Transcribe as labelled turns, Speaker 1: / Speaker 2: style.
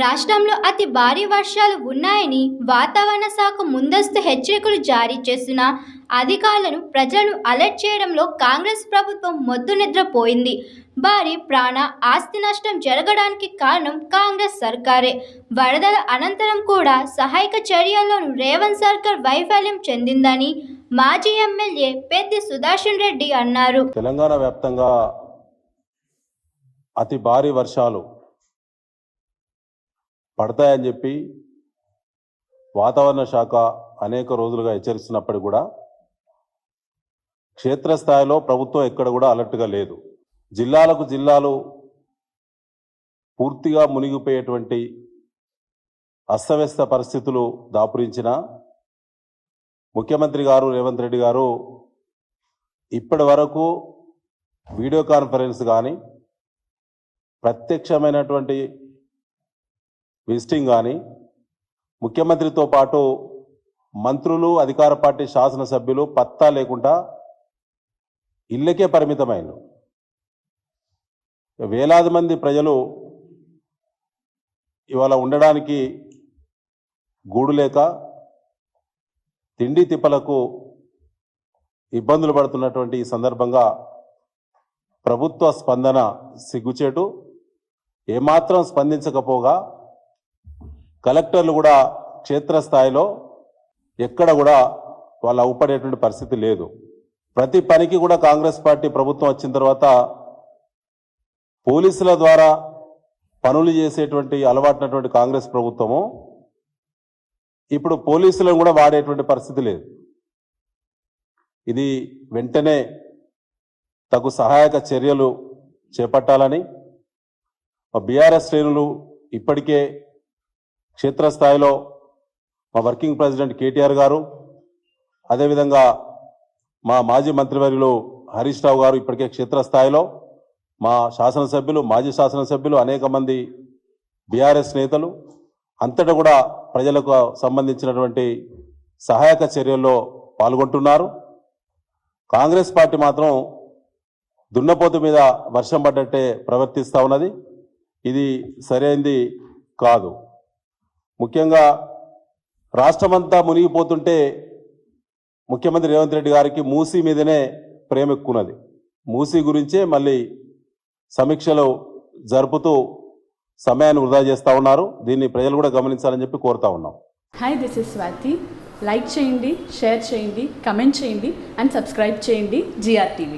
Speaker 1: రాష్ట్రంలో అతి భారీ వర్షాలు ఉన్నాయని వాతావరణ శాఖ ముందస్తు హెచ్చరికలు జారీ చేసిన అధికారులను ప్రజలను అలర్ట్ చేయడంలో కాంగ్రెస్ ప్రభుత్వం మొద్దు నిద్రపోయింది. భారీ ప్రాణ ఆస్తి నష్టం జరగడానికి కారణం కాంగ్రెస్ సర్కారే. వరదల అనంతరం కూడా సహాయక చర్యల్లోనూ రేవంత్ సర్కార్ వైఫల్యం చెందిందని మాజీ ఎమ్మెల్యే పెద్ది సుదర్శన్ రెడ్డి అన్నారు.
Speaker 2: తెలంగాణ వ్యాప్తంగా అతి భారీ వర్షాలు పడతాయని చెప్పి వాతావరణ శాఖ అనేక రోజులుగా హెచ్చరిస్తున్నప్పటికీ కూడా క్షేత్రస్థాయిలో ప్రభుత్వం ఎక్కడ కూడా అలర్ట్గా లేదు. జిల్లాలకు జిల్లాలు పూర్తిగా మునిగిపోయేటువంటి అస్తవ్యస్త పరిస్థితులు దాపురించిన ముఖ్యమంత్రి గారు రేవంత్ రెడ్డి గారు ఇప్పటి వరకు వీడియో కాన్ఫరెన్స్ కానీ ప్రత్యక్షమైనటువంటి విజిటింగ్ కానీ ముఖ్యమంత్రితో పాటు మంత్రులు అధికార పార్టీ శాసనసభ్యులు పత్తా లేకుండా ఇళ్ళకే పరిమితమైన వేలాది మంది ప్రజలు ఇవాళ ఉండడానికి గూడు లేక తిండి తిప్పలకు ఇబ్బందులు పడుతున్నటువంటి ఈ సందర్భంగా ప్రభుత్వ స్పందన సిగ్గుచేటు ఏమాత్రం స్పందించకపోగా కలెక్టర్లు కూడా క్షేత్రస్థాయిలో ఎక్కడ కూడా వాళ్ళు అవుపడేటువంటి పరిస్థితి లేదు. ప్రతి పనికి కూడా కాంగ్రెస్ పార్టీ ప్రభుత్వం వచ్చిన తర్వాత పోలీసుల ద్వారా పనులు చేసేటువంటి అలవాటునటువంటి కాంగ్రెస్ ప్రభుత్వము ఇప్పుడు పోలీసులను కూడా వాడేటువంటి పరిస్థితి లేదు. ఇది వెంటనే తగు సహాయక చర్యలు చేపట్టాలని బీఆర్ఎస్ శ్రేణులు ఇప్పటికే క్షేత్రస్థాయిలో మా వర్కింగ్ ప్రెసిడెంట్ కేటీఆర్ గారు అదేవిధంగా మా మాజీ మంత్రివర్యులు హరీష్ రావు గారు ఇప్పటికే క్షేత్రస్థాయిలో మా శాసనసభ్యులు మాజీ శాసనసభ్యులు అనేక మంది బీఆర్ఎస్ నేతలు అంతటా కూడా ప్రజలకు సంబంధించినటువంటి సహాయక చర్యల్లో పాల్గొంటున్నారు. కాంగ్రెస్ పార్టీ మాత్రం దున్నపోతు మీద వర్షం పడ్డట్టే ప్రవర్తిస్తూ ఉన్నది. ఇది సరైంది కాదు. ముఖ్యంగా రాష్ట్రమంతా మునిగిపోతుంటే ముఖ్యమంత్రి రేవంత్ రెడ్డి గారికి మూసీ మీదనే ప్రేమ ఎక్కున్నది మూసీ గురించే మళ్ళీ సమీక్షలు జరుపుతూ సమయాన్ని వృధా చేస్తూ ఉన్నారు. దీన్ని ప్రజలు కూడా గమనించాలని చెప్పి కోరుతా ఉన్నాం.
Speaker 3: Hi this is Swathi like చేయండి షేర్ చేయండి కమెంట్ చేయండి అండ్ సబ్స్క్రైబ్ చేయండి జిఆర్ టీవీ